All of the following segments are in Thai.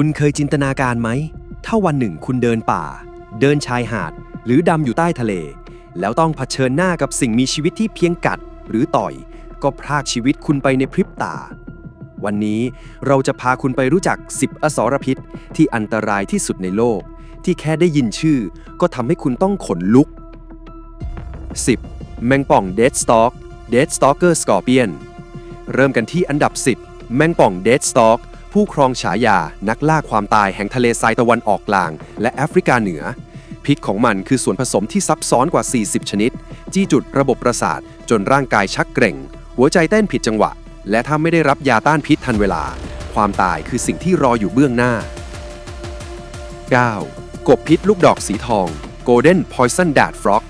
คุณเคยจินตนาการไหม ถ้าวันหนึ่งคุณเดินป่า เดินชายหาด หรือดำอยู่ใต้ทะเล แล้วต้องเผชิญหน้ากับสิ่งมีชีวิตที่เพียงกัด หรือต่อย ก็พรากชีวิตคุณไปในพริบตา วันนี้เราจะพาคุณไปรู้จัก 10 อสรพิษ ที่อันตรายที่สุดในโลก ที่แค่ได้ยินชื่อ ก็ทำให้คุณต้องขนลุก 10. แมงป่อง Dead Stalk Dead Stalker Scorpion เริ่มกันที่อันดับ 10 แมงป่อง Dead Stalk ผู้ครองฉายานักล่าความตายแห่งทะเลทรายตะวันออกกลาง และแอฟริกาเหนือ พิษของมันคือส่วนผสมที่ซับซ้อนกว่า 40 ชนิด จี้จุดระบบประสาท จนร่างกายชักเกร็ง หัวใจเต้นผิดจังหวะ และถ้าไม่ได้รับยาต้านพิษทันเวลา ความตายคือสิ่งที่รออยู่เบื้องหน้า 9. กบพิษลูกดอกสีทอง Golden Poison Dart Frog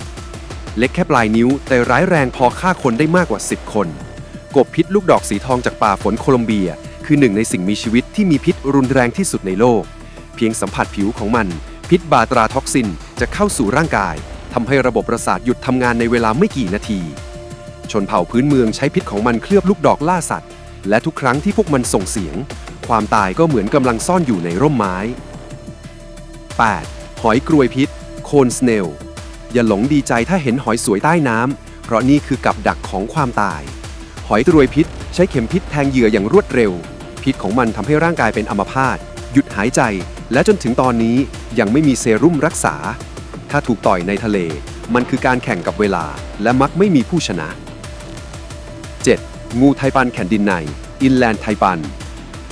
เล็กแค่ปลายนิ้ว แต่ร้ายแรงพอฆ่าคนได้มากกว่า 10 คน กบพิษลูกดอกสีทองจากป่าฝนโคลอมเบีย คือหนึ่งในสิ่งมีชีวิตที่มีพิษรุนแรงที่สุดในโลก เพียงสัมผัสผิวของมัน พิษบาตราท็อกซินจะเข้าสู่ร่างกายทำให้ระบบประสาทหยุดทำงานในเวลาไม่กี่นาที ชนเผ่าพื้นเมืองใช้พิษของมันเคลือบลูกดอกล่าสัตว์ และทุกครั้งที่พวกมันส่งเสียง ความตายก็เหมือนกำลังซ่อนอยู่ในร่มไม้ 8. หอยกรวยพิษ โคนสเนล อย่าหลงดีใจถ้าเห็นหอยสวยใต้น้ำ เพราะนี่คือกับดักของความตาย หอยกรวยพิษ ใช้เข็มพิษแทงเหยื่ออย่างรวดเร็ว พิษของมันทำให้ร่างกายเป็นอัมพาตหยุดหายใจ และจนถึงตอนนี้ยังไม่มีเซรุ่มรักษา ถ้าถูกต่อยในทะเล มันคือการแข่งกับเวลา และมักไม่มีผู้ชนะ 7. งูไทปันแผ่นดินในอินแลนด์ไทปัน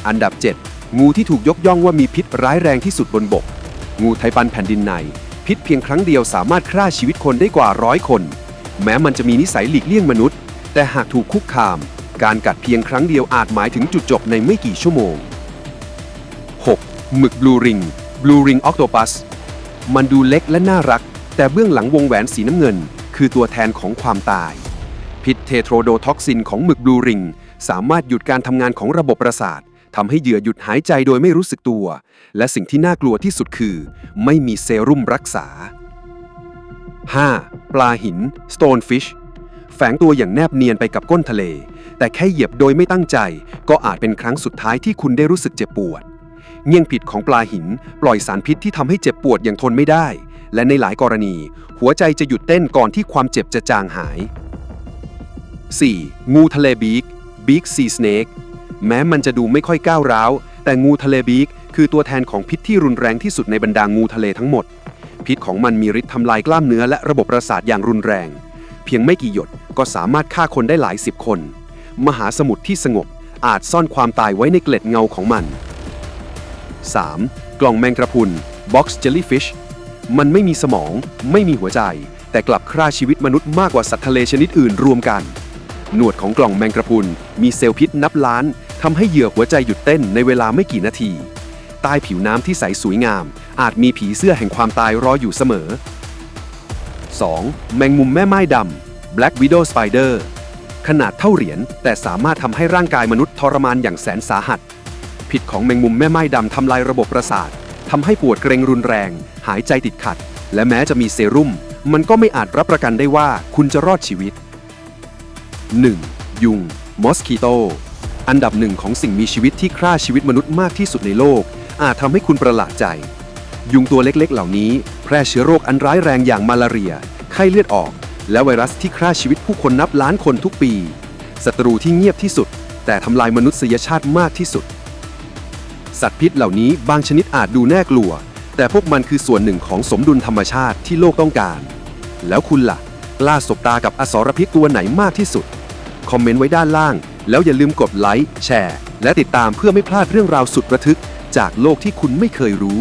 อันดับ 7 งูที่ถูกยกย่องว่ามีพิษร้ายแรงที่สุดบนบก งูไทปันแผ่นดินใน พิษเพียงครั้งเดียวสามารถฆ่าชีวิตคนได้กว่าร้อยคน แม้มันจะมีนิสัยหลีกเลี่ยงมนุษย์ แต่หากถูกคุกคาม การกัดเพียงครั้งเดียวอาจหมายถึงจุดจบในไม่กี่ชั่วโมง 6. หมึกบลูริงบลูริงออ t o โ u s มันดูเล็กและน่ารัก แต่เบื้องหลังวงแหวนสีน้ำเงิน คือตัวแทนของความตาย พิษเทโทรโดท็อกซินของหมึกบลูริง สามารถหยุดการทำงานของระบบประสาททำให้เหยื่อหยุดหายใจโดยไม่รู้สึกตัว และสิ่งที่น่ากลัวที่สุดคือ ไม่มีเซรุ่มรักษา 5. ปลาหิน Stonefish แฝงตัวอย่างแนบเนียนไปกับก้นทะเล แต่แค่เหยียบโดยไม่ตั้งใจ ก็อาจเป็นครั้งสุดท้ายที่คุณได้รู้สึกเจ็บปวด เงี่ยงผิดของปลาหิน ปล่อยสารพิษที่ทำให้เจ็บปวดอย่างทนไม่ได้ และในหลายกรณี หัวใจจะหยุดเต้นก่อนที่ความเจ็บจะจางหาย 4. งูทะเลบีกบีกซีสเนกแม้มันจะดูไม่ค่อยก้าวร้าว แต่งูทะเลบีกคือตัวแทนของพิษที่รุนแรงที่สุดในบรรดางูทะเลทั้งหมด พิษของมันมีฤทธิ์ทำลายกล้ามเนื้อและระบบประสาทอย่างรุนแรง เพียงไม่กี่หยดก็สามารถฆ่าคนได้หลายสิบคน มหาสมุทรที่สงบอาจซ่อนความตายไว้ในเกล็ดเงาของมัน 3. กล่องแมงกระพุน Box Jellyfish มันไม่มีสมอง ไม่มีหัวใจ แต่กลับฆ่าชีวิตมนุษย์มากกว่าสัตว์ทะเลชนิดอื่นรวมกัน หนวดของกล่องแมงกระพุนมีเซลล์พิษนับล้านทำให้เหยื่อหัวใจหยุดเต้นในเวลาไม่กี่นาที ใต้ผิวน้ำที่ใสสวยงาม อาจมีผีเสื้อแห่งความตายรออยู่เสมอ 2. แมงมุมแม่ไม้ดำ Black Widow Spider ขนาดเท่าเหรียญแต่สามารถทำให้ร่างกายมนุษย์ทรมานอย่างแสนสาหัสพิษของแมงมุมแม่ไม้ดำทำลายระบบประสาททำให้ปวดเกรงรุนแรง หายใจติดขัด และแม้จะมีเซรุ่ม มันก็ไม่อาจรับประกันได้ว่าคุณจะรอดชีวิต 1. ยุงมอสคิโตอันดับหนึ่งของสิ่งมีชีวิตที่ฆ่าชีวิตมนุษย์มากที่สุดในโลก อาจทำให้คุณประหลาดใจ ยุงตัวเล็กๆ เหล่านี้ แพร่เชื้อโรคอันร้ายแรงอย่างมาลาเรีย ไข้เลือดออก และไวรัสที่ฆ่าชีวิตผู้คนนับล้านคนทุกปี ศัตรูที่เงียบที่สุด แต่ทำลายมนุษยชาติมากที่สุด สัตว์พิษเหล่านี้บางชนิดอาจดูน่ากลัว แต่พวกมันคือส่วนหนึ่งของสมดุลธรรมชาติที่โลกต้องการ แล้วคุณล่ะกล้าสบตากับอสรพิษตัวไหนมากที่สุด คอมเมนต์ไว้ด้านล่าง แล้วอย่าลืมกดไลค์ แชร์ และติดตามเพื่อไม่พลาดเรื่องราวสุดระทึก จากโลกที่คุณไม่เคยรู้